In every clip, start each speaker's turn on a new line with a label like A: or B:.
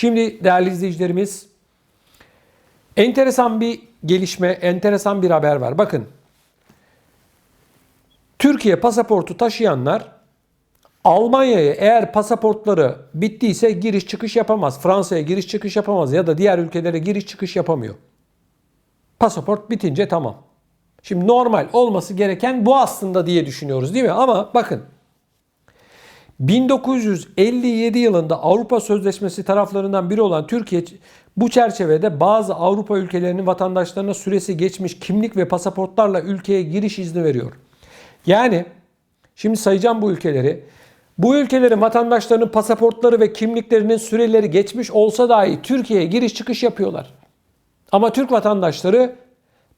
A: Şimdi değerli izleyicilerimiz enteresan bir gelişme, enteresan bir haber var. Bakın Türkiye pasaportu taşıyanlar Almanya'ya eğer pasaportları bittiyse giriş çıkış yapamaz. Fransa'ya giriş çıkış yapamaz ya da diğer ülkelere giriş çıkış yapamıyor. Pasaport bitince tamam. Şimdi normal olması gereken bu aslında diye düşünüyoruz değil mi? Ama bakın 1957 yılında Avrupa Sözleşmesi taraflarından biri olan Türkiye bu çerçevede bazı Avrupa ülkelerinin vatandaşlarına süresi geçmiş kimlik ve pasaportlarla ülkeye giriş izni veriyor. Yani şimdi sayacağım bu ülkeleri. Bu ülkelerin vatandaşlarının pasaportları ve kimliklerinin süreleri geçmiş olsa dahi Türkiye'ye giriş çıkış yapıyorlar. Ama Türk vatandaşları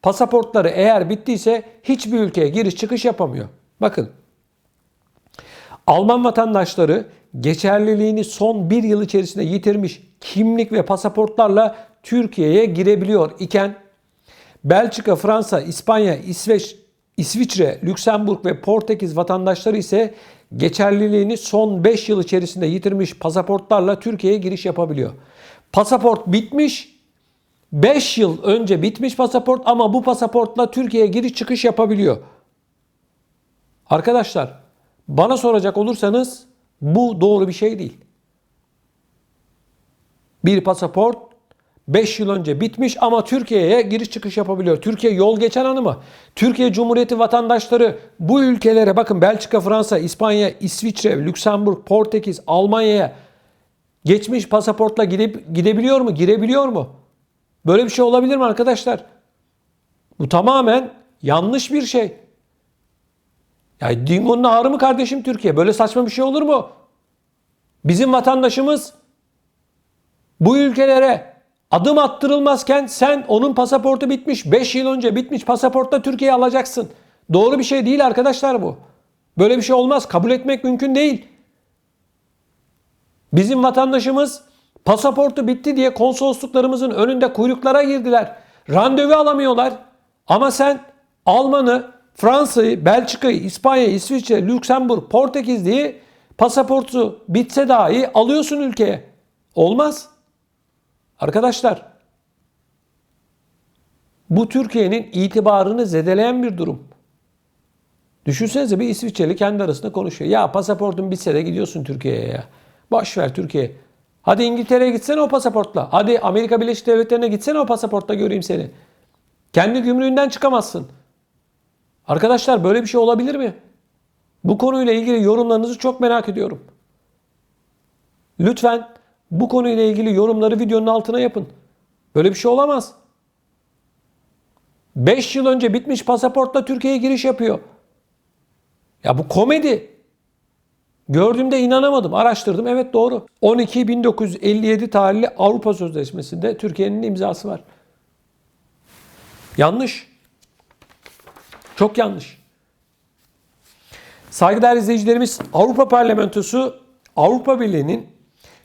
A: pasaportları eğer bittiyse hiçbir ülkeye giriş çıkış yapamıyor. Bakın Alman vatandaşları geçerliliğini son bir yıl içerisinde yitirmiş kimlik ve pasaportlarla Türkiye'ye girebiliyor iken Belçika, Fransa, İspanya, İsveç, İsviçre, Lüksemburg ve Portekiz vatandaşları ise geçerliliğini son 5 yıl içerisinde yitirmiş pasaportlarla Türkiye'ye giriş yapabiliyor. Pasaport bitmiş, 5 yıl önce bitmiş pasaport ama bu pasaportla Türkiye'ye giriş çıkış yapabiliyor. Arkadaşlar bana soracak olursanız bu doğru bir şey değil. Bir pasaport 5 yıl önce bitmiş ama Türkiye'ye giriş çıkış yapabiliyor. Türkiye yol geçen anı mı? Türkiye Cumhuriyeti vatandaşları bu ülkelere bakın Belçika, Fransa, İspanya, İsviçre, Lüksemburg, Portekiz, Almanya'ya geçmiş pasaportla gidip gidebiliyor mu? Girebiliyor mu? Böyle bir şey olabilir mi arkadaşlar? Bu tamamen yanlış bir şey. Ya Dingo'nun ağrı mı kardeşim Türkiye? Böyle saçma bir şey olur mu? Bizim vatandaşımız bu ülkelere adım attırılmazken sen onun pasaportu bitmiş 5 yıl önce bitmiş pasaportla Türkiye'ye alacaksın. Doğru bir şey değil arkadaşlar bu. Böyle bir şey olmaz. Kabul etmek mümkün değil. Bizim vatandaşımız pasaportu bitti diye konsolosluklarımızın önünde kuyruklara girdiler. Randevu alamıyorlar. Ama sen Alman'ı, Fransa'yı, Belçika'yı, İspanya, İsviçre, Lüksemburg, Portekizli'yi pasaportu bitse dahi alıyorsun ülkeye. Olmaz. Arkadaşlar bu Türkiye'nin itibarını zedeleyen bir durum. Düşünsenize bir İsviçreli kendi arasında konuşuyor. Ya pasaportun bitse de gidiyorsun Türkiye'ye ya. Boş ver Türkiye. Hadi İngiltere'ye gitsene o pasaportla. Hadi Amerika Birleşik Devletleri'ne gitsene o pasaportla göreyim seni. Kendi gümrüğünden çıkamazsın. Arkadaşlar böyle bir şey olabilir mi? Bu konuyla ilgili yorumlarınızı çok merak ediyorum. Lütfen bu konuyla ilgili yorumları videonun altına yapın. Böyle bir şey olamaz. 5 yıl önce bitmiş pasaportla Türkiye'ye giriş yapıyor. Ya bu komedi. Gördüğümde inanamadım. Araştırdım. Evet doğru. 12.1957 tarihli Avrupa Sözleşmesi'nde Türkiye'nin imzası var. Yanlış. Çok yanlış. Saygıdeğer izleyicilerimiz Avrupa Parlamentosu Avrupa Birliği'nin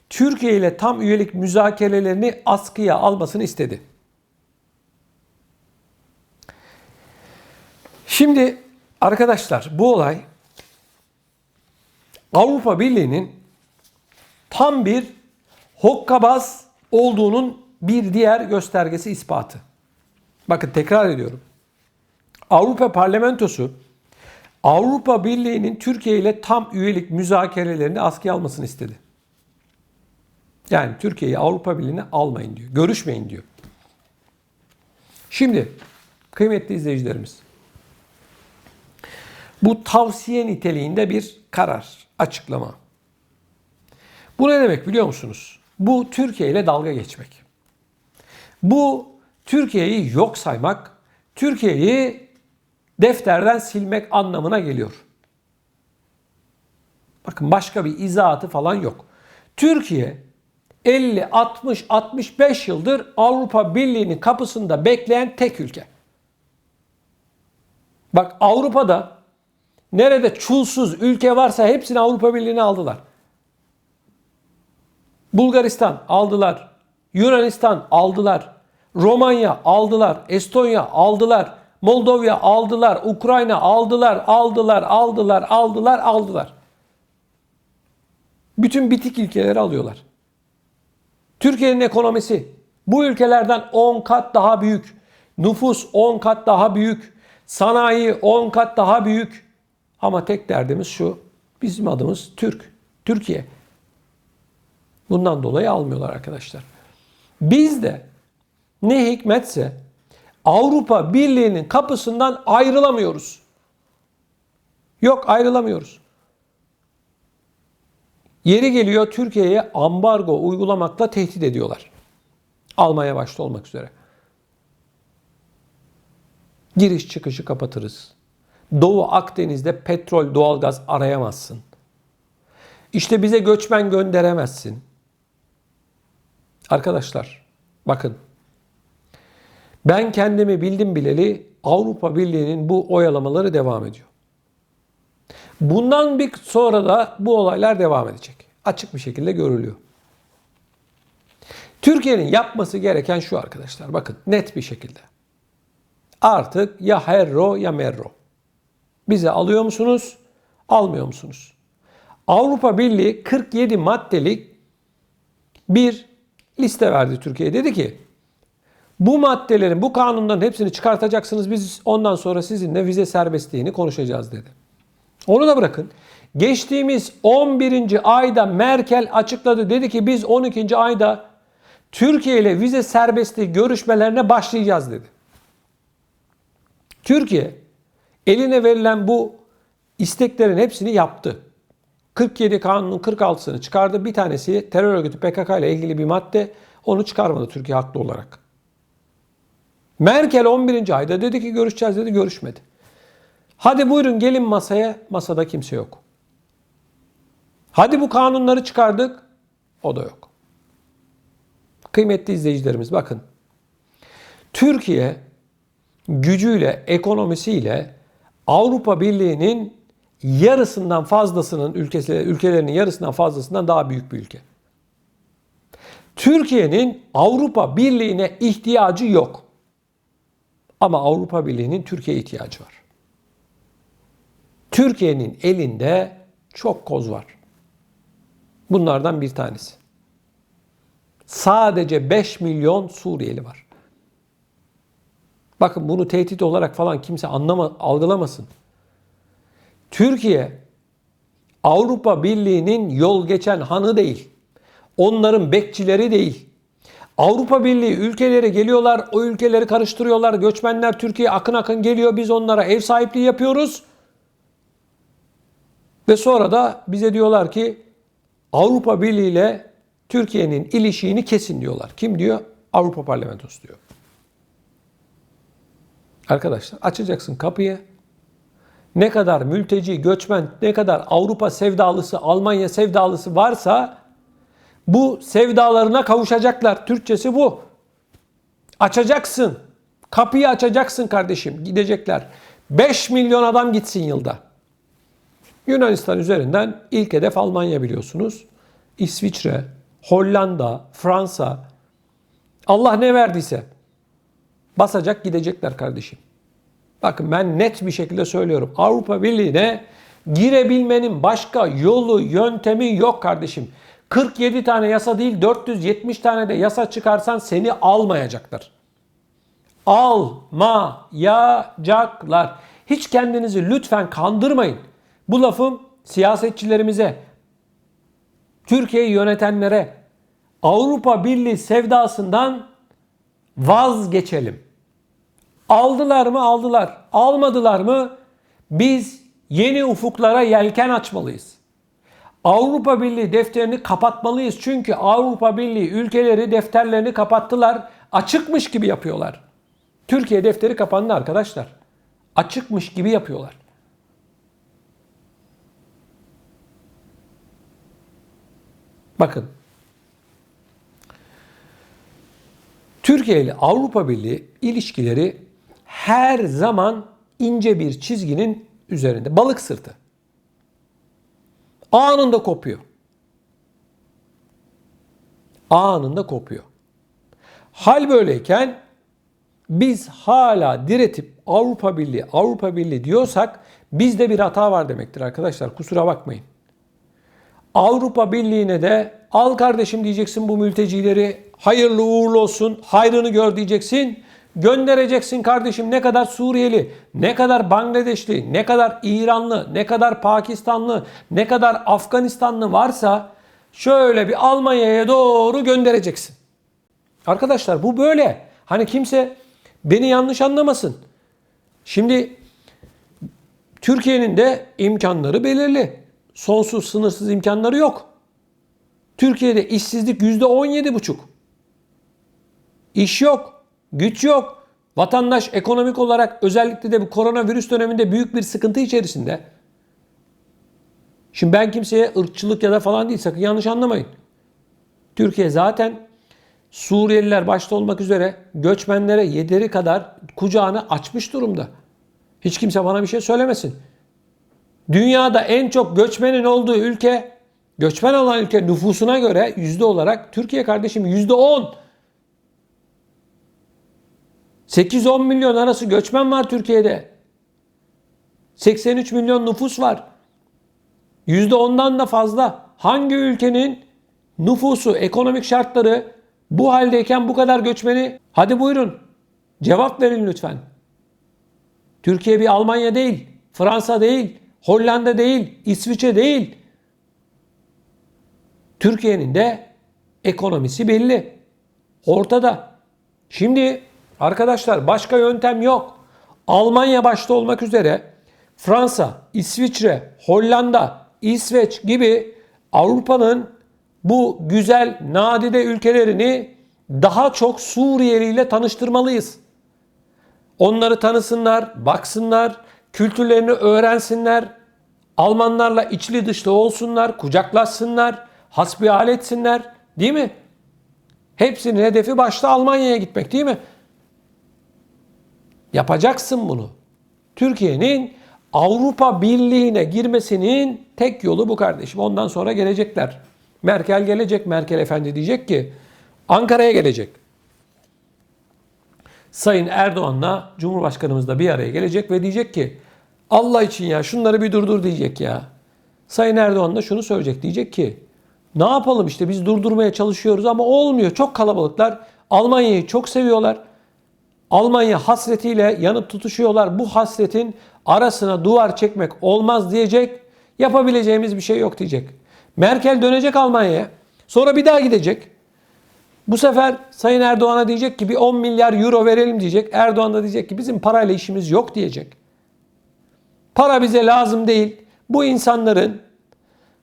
A: Türkiye ile tam üyelik müzakerelerini askıya almasını istedi. Şimdi arkadaşlar bu olay Avrupa Birliği'nin tam bir hokkabaz olduğunun bir diğer göstergesi ispatı. Bakın tekrar ediyorum. Avrupa Parlamentosu Avrupa Birliği'nin Türkiye ile tam üyelik müzakerelerini askıya almasını istedi. Yani Türkiye'yi Avrupa Birliği'ne almayın diyor. Görüşmeyin diyor. Şimdi kıymetli izleyicilerimiz bu tavsiye niteliğinde bir karar, açıklama. Bu ne demek biliyor musunuz? Bu Türkiye ile dalga geçmek. Bu Türkiye'yi yok saymak, Türkiye'yi defterden silmek anlamına geliyor. Bakın başka bir izahatı falan yok. Türkiye 50, 60, 65 yıldır Avrupa Birliği'nin kapısında bekleyen tek ülke. Bak Avrupa'da nerede çulsuz ülke varsa hepsini Avrupa Birliği'ne aldılar. Bulgaristan aldılar. Yunanistan aldılar. Romanya aldılar. Estonya aldılar. Moldova aldılar. Ukrayna aldılar. Aldılar, aldılar, aldılar, aldılar. Bütün bitik ülkeleri alıyorlar. Türkiye'nin ekonomisi bu ülkelerden 10 kat daha büyük. Nüfus 10 kat daha büyük. Sanayi 10 kat daha büyük. Ama tek derdimiz şu. Bizim adımız Türk. Türkiye. Bundan dolayı almıyorlar arkadaşlar. Biz de ne hikmetse Avrupa Birliği'nin kapısından ayrılamıyoruz. Yok ayrılamıyoruz. Yeri geliyor Türkiye'ye ambargo uygulamakla tehdit ediyorlar. Almanya başta olmak üzere. Giriş çıkışı kapatırız. Doğu Akdeniz'de petrol, doğalgaz arayamazsın. İşte bize göçmen gönderemezsin. Arkadaşlar bakın ben kendimi bildim bileli Avrupa Birliği'nin bu oyalamaları devam ediyor. Bundan bir sonra da bu olaylar devam edecek. Açık bir şekilde görülüyor. Türkiye'nin yapması gereken şu arkadaşlar. Bakın net bir şekilde. Artık ya herro ya merro. Bize alıyor musunuz? Almıyor musunuz? Avrupa Birliği 47 maddelik bir liste verdi Türkiye'ye. Dedi ki bu maddelerin, bu kanunların hepsini çıkartacaksınız. Biz ondan sonra sizinle vize serbestliğini konuşacağız dedi. Onu da bırakın. Geçtiğimiz 11. ayda Merkel açıkladı. Dedi ki biz 12. ayda Türkiye ile vize serbestliği görüşmelerine başlayacağız dedi. Türkiye eline verilen bu isteklerin hepsini yaptı. 47 kanunun 46'sını çıkardı. Bir tanesi terör örgütü PKK ile ilgili bir madde. Onu çıkarmadı Türkiye haklı olarak. Merkel 11. ayda dedi ki görüşeceğiz dedi görüşmedi. Hadi buyurun gelin masaya. Masada kimse yok. Hadi bu kanunları çıkardık. O da yok. Kıymetli izleyicilerimiz bakın. Türkiye gücüyle, ekonomisiyle Avrupa Birliği'nin yarısından fazlasının ülkesi, ülkelerinin yarısından fazlasından daha büyük bir ülke. Türkiye'nin Avrupa Birliği'ne ihtiyacı yok. Ama Avrupa Birliği'nin Türkiye ihtiyacı var. Türkiye'nin elinde çok koz var. Bunlardan bir tanesi. Sadece 5 milyon Suriyeli var. Bakın bunu tehdit olarak falan kimse anlama, algılamasın. Türkiye Avrupa Birliği'nin yol geçen hanı değil. Onların bekçileri değil. Avrupa Birliği ülkeleri geliyorlar, o ülkeleri karıştırıyorlar. Göçmenler Türkiye akın akın geliyor. Biz onlara ev sahipliği yapıyoruz. Ve sonra da bize diyorlar ki Avrupa Birliği ile Türkiye'nin ilişiğini kesin diyorlar. Kim diyor? Avrupa Parlamentosu diyor. Arkadaşlar açacaksın kapıyı. Ne kadar mülteci, göçmen, ne kadar Avrupa sevdalısı, Almanya sevdalısı varsa bu sevdalarına kavuşacaklar. Türkçesi bu. Açacaksın. Kapıyı açacaksın kardeşim. Gidecekler. 5 milyon adam gitsin yılda. Yunanistan üzerinden ilk hedef Almanya biliyorsunuz. İsviçre, Hollanda, Fransa. Allah ne verdiyse basacak gidecekler kardeşim. Bakın ben net bir şekilde söylüyorum. Avrupa Birliği'ne girebilmenin başka yolu, yöntemi yok kardeşim. 47 tane yasa değil 470 tane de yasa çıkarsan seni almayacaklar. Almayacaklar. Hiç kendinizi lütfen kandırmayın. Bu lafım siyasetçilerimize, Türkiye'yi yönetenlere Avrupa Birliği sevdasından vazgeçelim. Aldılar mı? Aldılar. Almadılar mı? Biz yeni ufuklara yelken açmalıyız. Avrupa Birliği defterini kapatmalıyız. Çünkü Avrupa Birliği ülkeleri defterlerini kapattılar. Açıkmış gibi yapıyorlar. Türkiye defteri kapandı arkadaşlar. Açıkmış gibi yapıyorlar. Bakın. Türkiye ile Avrupa Birliği ilişkileri her zaman ince bir çizginin üzerinde. Balık sırtı. Anında kopuyor. Anında kopuyor. Hal böyleyken biz hala diretip Avrupa Birliği, Avrupa Birliği diyorsak bizde bir hata var demektir arkadaşlar. Kusura bakmayın. Avrupa Birliği'ne de al kardeşim diyeceksin bu mültecileri. Hayırlı uğurlu olsun. Hayrını gör diyeceksin. Göndereceksin kardeşim ne kadar Suriyeli, ne kadar Bangladeşli, ne kadar İranlı, ne kadar Pakistanlı, ne kadar Afganistanlı varsa şöyle bir Almanya'ya doğru göndereceksin. Arkadaşlar bu böyle. Hani kimse beni yanlış anlamasın. Şimdi Türkiye'nin de imkanları belirli. Sonsuz sınırsız imkanları yok. Türkiye'de işsizlik %17,5. İş yok, güç yok. Vatandaş ekonomik olarak özellikle de bu koronavirüs döneminde büyük bir sıkıntı içerisinde. Şimdi ben kimseye ırkçılık ya da falan değil sakın yanlış anlamayın. Türkiye zaten Suriyeliler başta olmak üzere göçmenlere yeteri kadar kucağını açmış durumda. Hiç kimse bana bir şey söylemesin. Dünyada en çok göçmenin olduğu ülke, göçmen olan ülke nüfusuna göre yüzde olarak Türkiye kardeşim yüzde on. 8-10 milyon arası göçmen var Türkiye'de. 83 milyon nüfus var. Yüzde ondan da fazla. Hangi ülkenin nüfusu, ekonomik şartları bu haldeyken bu kadar göçmeni hadi buyurun cevap verin lütfen. Türkiye bir Almanya değil, Fransa değil, Hollanda değil, İsviçre değil. Türkiye'nin de ekonomisi belli. Ortada. Şimdi arkadaşlar başka yöntem yok. Almanya başta olmak üzere Fransa, İsviçre, Hollanda, İsveç gibi Avrupa'nın bu güzel nadide ülkelerini daha çok Suriyeli ile tanıştırmalıyız. Onları tanısınlar, baksınlar, kültürlerini öğrensinler, Almanlarla içli dışlı olsunlar, kucaklaşsınlar, hasbihal etsinler. Değil mi? Hepsinin hedefi başta Almanya'ya gitmek değil mi? Yapacaksın bunu. Türkiye'nin Avrupa Birliği'ne girmesinin tek yolu bu kardeşim. Ondan sonra gelecekler. Merkel gelecek. Merkel efendi diyecek ki Ankara'ya gelecek. Sayın Erdoğan'la Cumhurbaşkanımız da bir araya gelecek ve diyecek ki Allah için ya şunları bir durdur diyecek ya. Sayın Erdoğan da şunu söyleyecek diyecek ki ne yapalım işte biz durdurmaya çalışıyoruz ama olmuyor. Çok kalabalıklar. Almanya'yı çok seviyorlar. Almanya hasretiyle yanıp tutuşuyorlar. Bu hasretin arasına duvar çekmek olmaz diyecek. Yapabileceğimiz bir şey yok diyecek. Merkel dönecek Almanya'ya. Sonra bir daha gidecek. Bu sefer Sayın Erdoğan'a diyecek ki bir 10 milyar euro verelim diyecek. Erdoğan da diyecek ki bizim parayla işimiz yok diyecek. Para bize lazım değil. Bu insanların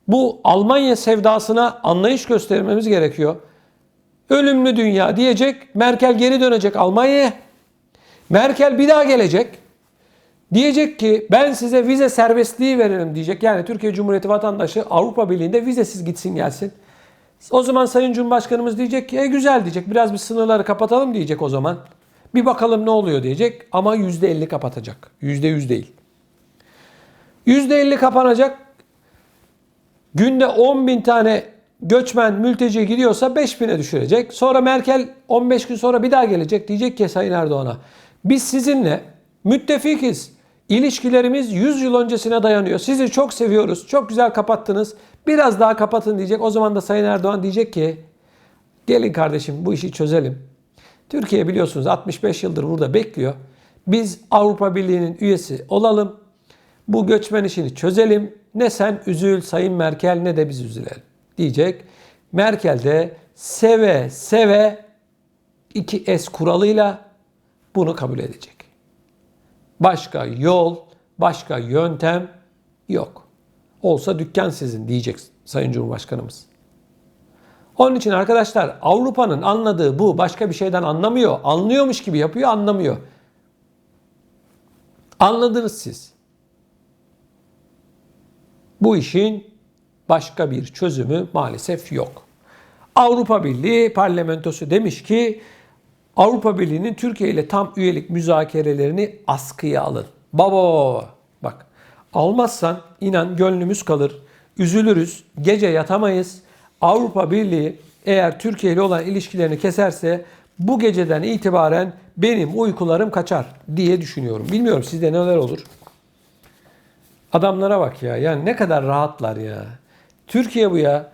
A: bu Almanya sevdasına anlayış göstermemiz gerekiyor. Ölümlü dünya diyecek. Merkel geri dönecek Almanya'ya. Merkel bir daha gelecek. Diyecek ki ben size vize serbestliği veririm diyecek. Yani Türkiye Cumhuriyeti vatandaşı Avrupa Birliği'nde vizesiz gitsin gelsin. O zaman Sayın Cumhurbaşkanımız diyecek ki e güzel diyecek. Biraz bir sınırları kapatalım diyecek o zaman. Bir bakalım ne oluyor diyecek ama %50 kapatacak. %100 değil. %50 kapanacak. Günde 10 bin tane göçmen, mülteci gidiyorsa 5 bine düşürecek. Sonra Merkel 15 gün sonra bir daha gelecek. Diyecek ki Sayın Erdoğan'a biz sizinle müttefikiz. İlişkilerimiz 100 yıl öncesine dayanıyor. Sizi çok seviyoruz. Çok güzel kapattınız. Biraz daha kapatın diyecek. O zaman da Sayın Erdoğan diyecek ki gelin kardeşim bu işi çözelim. Türkiye biliyorsunuz 65 yıldır burada bekliyor. Biz Avrupa Birliği'nin üyesi olalım. Bu göçmen işini çözelim. Ne sen üzül Sayın Merkel ne de biz üzülelim diyecek. Merkel de seve seve 2S kuralıyla bunu kabul edecek. Başka yol, başka yöntem yok. Olsa dükkan sizin diyecek Sayın Cumhurbaşkanımız. Onun için arkadaşlar Avrupa'nın anladığı bu başka bir şeyden anlamıyor. Anlıyormuş gibi yapıyor anlamıyor. Anladınız siz. Bu işin başka bir çözümü maalesef yok. Avrupa Birliği parlamentosu demiş ki Avrupa Birliği'nin Türkiye ile tam üyelik müzakerelerini askıya alın. Baba bak almazsan inan gönlümüz kalır. Üzülürüz. Gece yatamayız. Avrupa Birliği eğer Türkiye ile olan ilişkilerini keserse bu geceden itibaren benim uykularım kaçar diye düşünüyorum. Bilmiyorum sizde neler olur. Adamlara bak ya. Yani ne kadar rahatlar ya. Türkiye bu ya.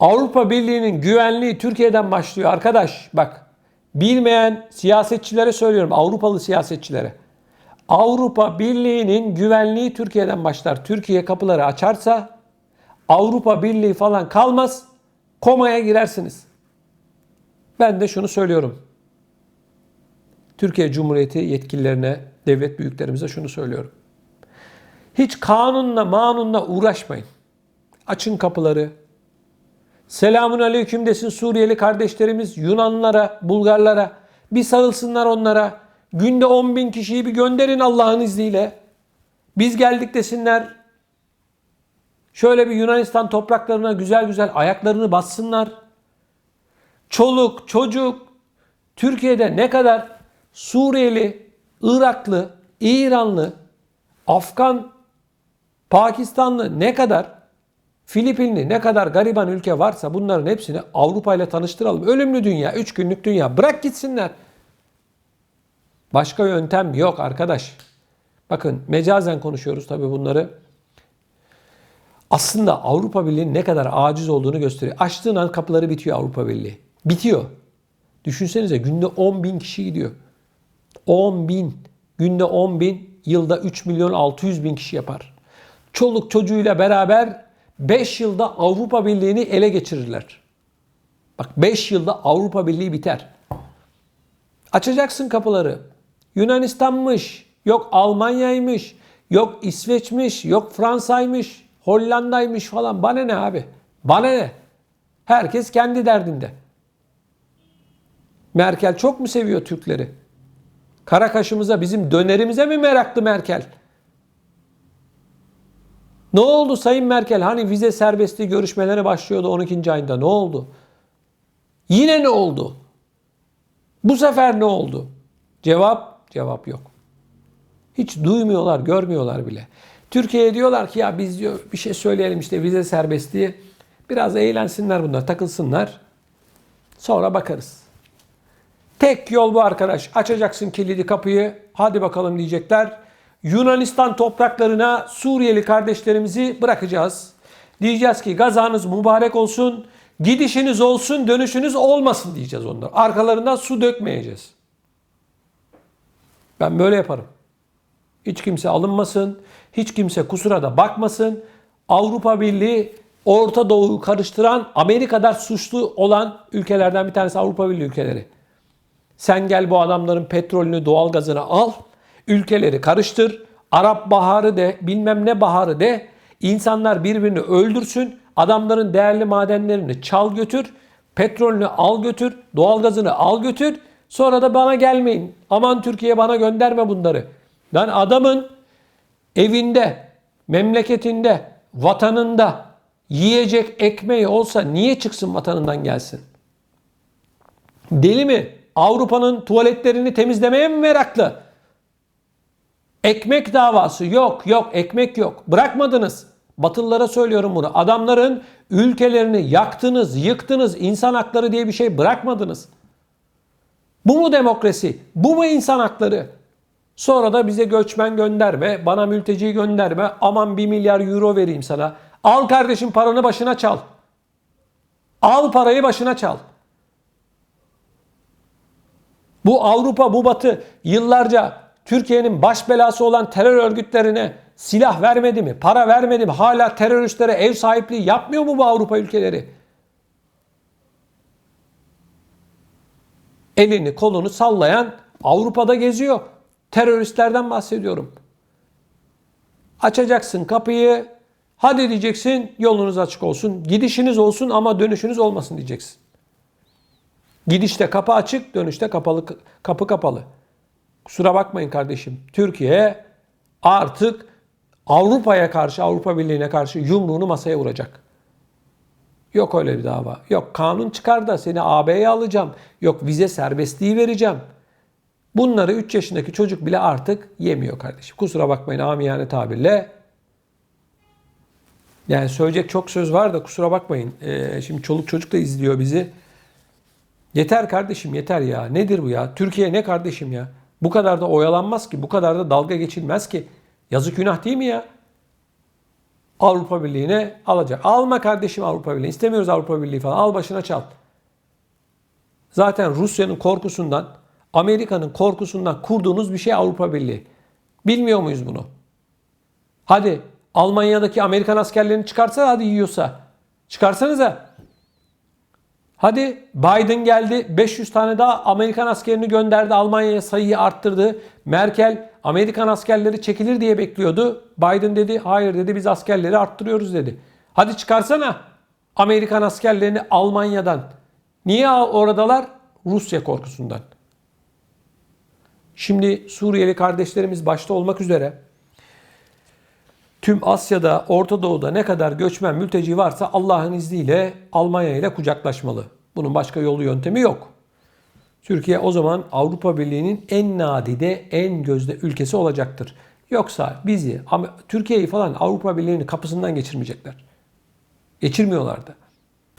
A: Avrupa Birliği'nin güvenliği Türkiye'den başlıyor arkadaş. Bak bilmeyen siyasetçilere söylüyorum. Avrupalı siyasetçilere. Avrupa Birliği'nin güvenliği Türkiye'den başlar. Türkiye kapıları açarsa Avrupa Birliği falan kalmaz. Komaya girersiniz. Ben de şunu söylüyorum. Türkiye Cumhuriyeti yetkililerine, devlet büyüklerimize şunu söylüyorum. Hiç kanunla manunla uğraşmayın. Açın kapıları. Selamun aleyküm desin Suriyeli kardeşlerimiz Yunanlara, Bulgarlara. Bir sarılsınlar onlara. Günde 10 bin kişiyi bir gönderin Allah'ın izniyle. Biz geldik desinler. Şöyle bir Yunanistan topraklarına güzel güzel ayaklarını bassınlar. Çoluk, çocuk, Türkiye'de ne kadar Suriyeli, Iraklı, İranlı, Afgan, Pakistanlı ne kadar Filipinli ne kadar gariban ülke varsa bunların hepsini Avrupa ile tanıştıralım. Ölümlü dünya, 3 günlük dünya. Bırak gitsinler. Başka yöntem yok arkadaş. Bakın mecazen konuşuyoruz tabii bunları. Aslında Avrupa Birliği'nin ne kadar aciz olduğunu gösteriyor. Açtığın an kapıları bitiyor Avrupa Birliği. Bitiyor. Düşünsenize günde 10 bin kişi gidiyor. 10 bin. Günde 10 bin. Yılda 3 milyon 600 bin kişi yapar. Çoluk çocuğuyla beraber 5 yılda Avrupa Birliği'ni ele geçirirler. Bak 5 yılda Avrupa Birliği biter. Açacaksın kapıları. Yunanistan'mış, yok Almanya'ymış, yok İsveç'miş, yok Fransa'ymış, Hollanda'ymış falan. Bana ne abi? Bana ne? Herkes kendi derdinde. Merkel çok mu seviyor Türkleri? Kara kaşımıza bizim dönerimize mi meraklı Merkel? Ne oldu Sayın Merkel? Hani vize serbestliği görüşmeleri başlıyordu 12. ayında. Ne oldu? Yine ne oldu? Bu sefer ne oldu? Cevap, cevap yok. Hiç duymuyorlar, görmüyorlar bile. Türkiye'ye diyorlar ki ya biz diyor bir şey söyleyelim işte vize serbestliği. Biraz eğlensinler bunlar, takılsınlar. Sonra bakarız. Tek yol bu arkadaş. Açacaksın kilidi kapıyı. Hadi bakalım diyecekler. Yunanistan topraklarına Suriyeli kardeşlerimizi bırakacağız. Diyeceğiz ki gazanız mübarek olsun. Gidişiniz olsun, dönüşünüz olmasın diyeceğiz onlara. Arkalarından su dökmeyeceğiz. Ben böyle yaparım. Hiç kimse alınmasın. Hiç kimse kusura da bakmasın. Avrupa Birliği Orta Doğu'yu karıştıran Amerika'da suçlu olan ülkelerden bir tanesi Avrupa Birliği ülkeleri. Sen gel bu adamların petrolünü, doğalgazını al. Ülkeleri karıştır. Arap baharı de, bilmem ne baharı de. İnsanlar birbirini öldürsün. Adamların değerli madenlerini çal götür. Petrolünü al götür. Doğalgazını al götür. Sonra da bana gelmeyin. Aman Türkiye bana gönderme bunları. Lan adamın evinde, memleketinde, vatanında yiyecek ekmeği olsa niye çıksın vatanından gelsin? Deli mi? Avrupa'nın tuvaletlerini temizlemeye mi meraklı? Ekmek davası yok yok ekmek yok. Bırakmadınız. Batılılara söylüyorum bunu. Adamların ülkelerini yaktınız, yıktınız. insan hakları diye bir şey bırakmadınız. Bu mu demokrasi? Bu mu insan hakları? Sonra da bize göçmen gönderme, bana mülteci gönderme, aman bir milyar euro vereyim sana. Al kardeşim paranı başına çal. Al parayı başına çal. Bu Avrupa, bu Batı yıllarca Türkiye'nin baş belası olan terör örgütlerine silah vermedi mi? Para vermedi mi? Hala teröristlere ev sahipliği yapmıyor mu bu Avrupa ülkeleri? Elini kolunu sallayan Avrupa'da geziyor. Teröristlerden bahsediyorum. Açacaksın kapıyı. Hadi diyeceksin yolunuz açık olsun. Gidişiniz olsun ama dönüşünüz olmasın diyeceksin. Gidişte kapı açık, dönüşte kapalı kapı kapalı. Kusura bakmayın kardeşim. Türkiye artık Avrupa'ya karşı, Avrupa Birliği'ne karşı yumruğunu masaya vuracak. Yok öyle bir dava. Yok kanun çıkar da seni AB'ye alacağım. Yok vize serbestliği vereceğim. Bunları 3 yaşındaki çocuk bile artık yemiyor kardeşim. Kusura bakmayın amiyane tabirle. Yani söyleyecek çok söz var da kusura bakmayın. Ee, şimdi çoluk çocuk da izliyor bizi. Yeter kardeşim yeter ya. Nedir bu ya? Türkiye ne kardeşim ya? Bu kadar da oyalanmaz ki. Bu kadar da dalga geçilmez ki. Yazık günah değil mi ya? Avrupa Birliği'ne alacak. Alma kardeşim Avrupa Birliği. İstemiyoruz Avrupa Birliği falan. Al başına çal. Zaten Rusya'nın korkusundan, Amerika'nın korkusundan kurduğunuz bir şey Avrupa Birliği. Bilmiyor muyuz bunu? Hadi Almanya'daki Amerikan askerlerini çıkarsa hadi yiyorsa. Çıkarsanıza. Hadi Biden geldi 500 tane daha Amerikan askerini gönderdi Almanya'ya sayıyı arttırdı. Merkel Amerikan askerleri çekilir diye bekliyordu. Biden dedi hayır dedi biz askerleri arttırıyoruz dedi. Hadi çıkarsana Amerikan askerlerini Almanya'dan. Niye oradalar? Rusya korkusundan. Şimdi Suriyeli kardeşlerimiz başta olmak üzere tüm Asya'da, Orta Doğu'da ne kadar göçmen mülteci varsa Allah'ın izniyle Almanya ile kucaklaşmalı. Bunun başka yolu yöntemi yok. Türkiye o zaman Avrupa Birliği'nin en nadide, en gözde ülkesi olacaktır. Yoksa bizi, Türkiye'yi falan Avrupa Birliği'nin kapısından geçirmeyecekler. Geçirmiyorlardı.